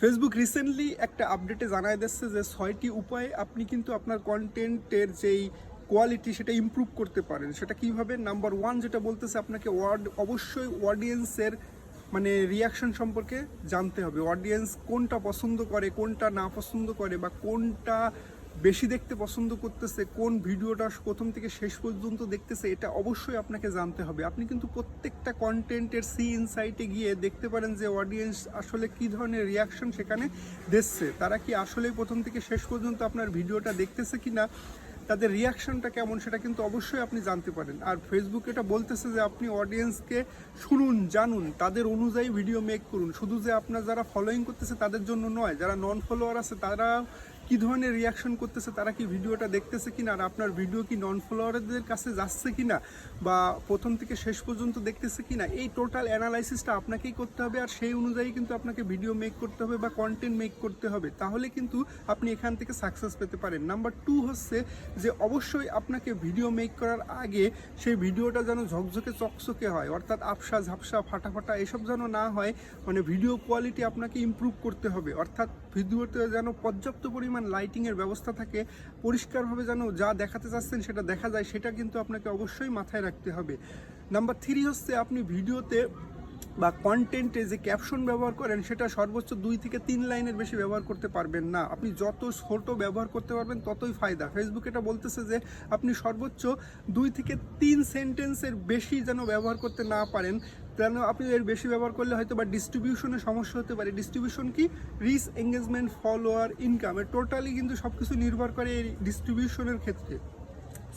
Facebook recently একটা আপডেটে জানায় দিচ্ছে যে ছয়টি উপায়ে আপনি কিন্তু আপনার কন্টেন্টের যেই কোয়ালিটি সেটা ইম্প্রুভ করতে পারেন। সেটা কীভাবে? নাম্বার ওয়ান যেটা বলতেছে আপনাকে ওয়ার্ড অবশ্যই অডিয়েন্সের মানে রিয়াকশন সম্পর্কে জানতে হবে। অডিয়েন্স কোনটা পছন্দ করে, কোনটা না পছন্দ করে বা কোনটা বেশি দেখতে পছন্দ করতেছে, কোন ভিডিওটা প্রথম থেকে শেষ পর্যন্ত দেখতেছে, এটা অবশ্যই আপনাকে জানতে হবে। আপনি কিন্তু প্রত্যেকটা কন্টেন্টের সি ইনসাইটে গিয়ে দেখতে পারেন যে অডিয়েন্স আসলে কি ধরনের রিয়াকশন সেখানে দেখছে তারা কি আসলেই প্রথম থেকে শেষ পর্যন্ত আপনার ভিডিওটা দেখতেছে কি না তাদের রিয়াকশনটা কেমন সেটা কিন্তু অবশ্যই আপনি জানতে পারেন। আর ফেসবুক এটা বলতেছে যে আপনি অডিয়েন্সকে শুনুন, জানুন, তাদের অনুযায়ী ভিডিও মেক করুন। শুধু যে আপনার যারা ফলোয়িং করতেছে তাদের জন্য নয়, যারা নন ফলোয়ার আছে তারা কি ধরনের রিয়াকশন করতেছে, তারা কি ভিডিওটা দেখতেছে কিনা, আর আপনার ভিডিও কি নন ফলোয়ারদের কাছে যাচ্ছে কিনা, বা প্রথম থেকে শেষ পর্যন্ত দেখতেছে কিনা, এই টোটাল অ্যানালাইসিসটা আপনাকেই করতে হবে, আর সেই অনুযায়ী কিন্তু আপনাকে ভিডিও মেক করতে হবে, বা কন্টেন্ট মেক করতে হবে। তাহলে কিন্তু আপনি এখান থেকে সাকসেস পেতে পারেন। নাম্বার টু হচ্ছে যে, অবশ্যই আপনাকে ভিডিও মেক করার আগে সেই ভিডিওটা যেন ঝকঝকে, চকচকে হয়, অর্থাৎ আপসা ঝাপসা, ফাটাফাটা, এসব যেন না হয় মানে ভিডিও কোয়ালিটি আপনাকে ইমপ্রুভ করতে হবে, অর্থাৎ ভিডিওতে যেন পর্যাপ্ত পরিমাণ লাইটিংয়ের ব্যবস্থা থাকে, পরিষ্কারভাবে যেন যা দেখাতে চাচ্ছেন সেটা দেখা যায়, সেটা কিন্তু আপনাকে অবশ্যই মাথায় রাখতে হবে। নাম্বার থ্রি হচ্ছে আপনি ভিডিওতে বা কন্টেন্টে যে ক্যাপশন ব্যবহার করেন, সেটা সর্বোচ্চ দুই থেকে তিন লাইনের বেশি ব্যবহার করতে পারবেন না। আপনি যত ছোট ব্যবহার করতে পারবেন, ততই ফায়দা। ফেসবুক এটা বলতেছে যে, আপনি সর্বোচ্চ দুই থেকে তিন সেন্টেন্সের বেশি যেন ব্যবহার করতে না পারেন। কেন আপনি এর বেশি ব্যবহার করলে হয়তো বা ডিস্ট্রিবিউশনে সমস্যা হতে পারে? ডিস্ট্রিবিউশন কি? Reach engagement follower income totally কিন্তু সব কিছু নির্ভর করে এই ডিস্ট্রিবিউশনের ক্ষেত্রে।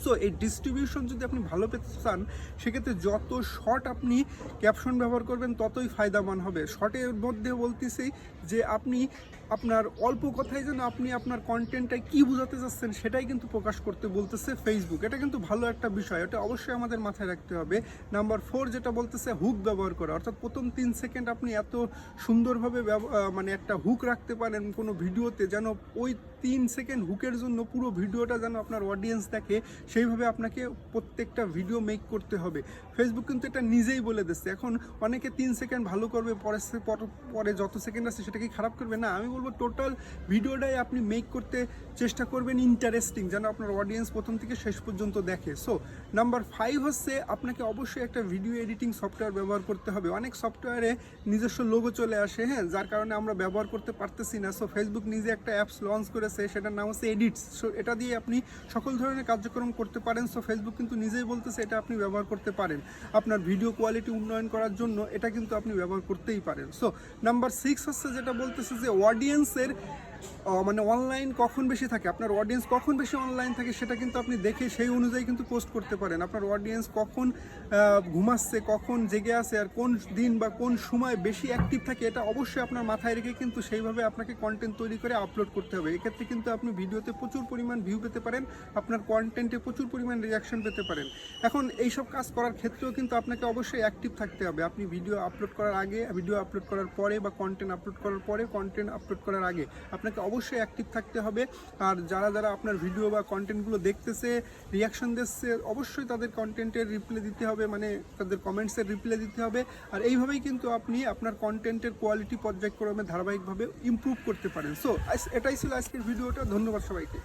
সো এই ডিস্ট্রিবিউশন যদি আপনি ভালো পেতে চান, সেক্ষেত্রে যত শর্ট আপনি ক্যাপশন ব্যবহার করবেন, ততই ফায়দামান হবে। শর্টের মধ্যে বলতেছি যে আপনি আপনার অল্প কথায় যেন আপনি আপনার কন্টেন্টটাই কী বোঝাতে চাচ্ছেন, সেটাই কিন্তু প্রকাশ করতে বলতেছে ফেসবুক এটা কিন্তু ভালো একটা বিষয়। এটা অবশ্যই আমাদের মাথায় রাখতে হবে। নাম্বার ফোর যেটা বলতেছে হুক ব্যবহার করা। অর্থাৎ প্রথম তিন সেকেন্ড আপনি এত সুন্দরভাবে মানে একটা হুক রাখতে পারেন কোনো ভিডিওতে, যেন ওই তিন সেকেন্ড হুকের জন্য পুরো ভিডিওটা যেন আপনার অডিয়েন্স দেখে সেইভাবে আপনাকে প্রত্যেকটা ভিডিও মেক করতে হবে। ফেসবুক কিন্তু এটা নিজেই বলে দিচ্ছে। এখন অনেকে তিন সেকেন্ড ভালো করবে পরে পর- যত সেকেন্ড আছে সেটাকে খারাপ করবে? না, আমি বলব টোটাল ভিডিওটাই আপনি মেক করতে চেষ্টা করবেন ইন্টারেস্টিং যেন আপনার অডিয়েন্স প্রথম থেকে শেষ পর্যন্ত দেখে। সো নাম্বার ফাইভ হচ্ছে আপনাকে অবশ্যই একটা ভিডিও এডিটিং সফটওয়্যার ব্যবহার করতে হবে। অনেক সফটওয়্যারে নিজস্ব লোগো চলে আসে হ্যাঁ? যার কারণে আমরা ব্যবহার করতে পারতেছি না। সো ফেসবুক নিজে একটা অ্যাপস লঞ্চ করেছে, সেটার নাম হচ্ছে এডিটস সো এটা দিয়ে আপনি সকল ধরনের কার্যক্রম করতে পারেন। সো ফেসবুক কিন্তু নিজেই বলতেছে এটা আপনি ব্যবহার করতে পারেন। আপনার ভিডিও কোয়ালিটি উন্নয়ন করার জন্য এটা কিন্তু আপনি ব্যবহার করতেই পারেন। সো নাম্বার সিক্স হচ্ছে যেটা বলতেছে যে অডিয়েন্সের মানে অনলাইন কখন বেশি থাকে? আপনার অডিয়েন্স কখন বেশি অনলাইন থাকে সেটা কিন্তু আপনি দেখে সেই অনুযায়ী কিন্তু পোস্ট করতে পারেন। আপনার অডিয়েন্স কখন ঘুমাচ্ছে, কখন জেগে আছে, আর কোন দিন বা কোন সময় বেশি অ্যাক্টিভ থাকে এটা অবশ্যই আপনার মাথায় রেখে কিন্তু সেইভাবে আপনাকে কন্টেন্ট তৈরি করে আপলোড করতে হবে। এক্ষেত্রে কিন্তু আপনি ভিডিওতে প্রচুর পরিমাণ ভিউ পেতে পারেন, আপনার কন্টেন্টে প্রচুর পরিমাণ রিয়াকশন পেতে পারেন। এখন এইসব কাজ করার ক্ষেত্রেও কিন্তু আপনাকে অবশ্যই অ্যাক্টিভ থাকতে হবে। আপনি ভিডিও আপলোড করার আগে ভিডিও আপলোড করার পরে বা কন্টেন্ট আপলোড করার পরে কন্টেন্ট আপলোড করার আগে আপনাকে অবশ্যই অ্যাক্টিভ থাকতে হবে। আর যারা যারা আপনার ভিডিও বা কন্টেন্টগুলো দেখতেছে রিয়াকশন দিচ্ছে, অবশ্যই তাদের কন্টেন্টের রিপ্লে দিতে হবে মানে তাদের কমেন্টসের রিপ্লে দিতে হবে। আর এইভাবেই কিন্তু আপনি আপনার কন্টেন্টের কোয়ালিটি পর্যায়ক্রমে ধারাবাহিকভাবে ইম্প্রুভ করতে পারেন। সো এটাই ছিল আজকের ভিডিওটা ধন্যবাদ সবাইকে।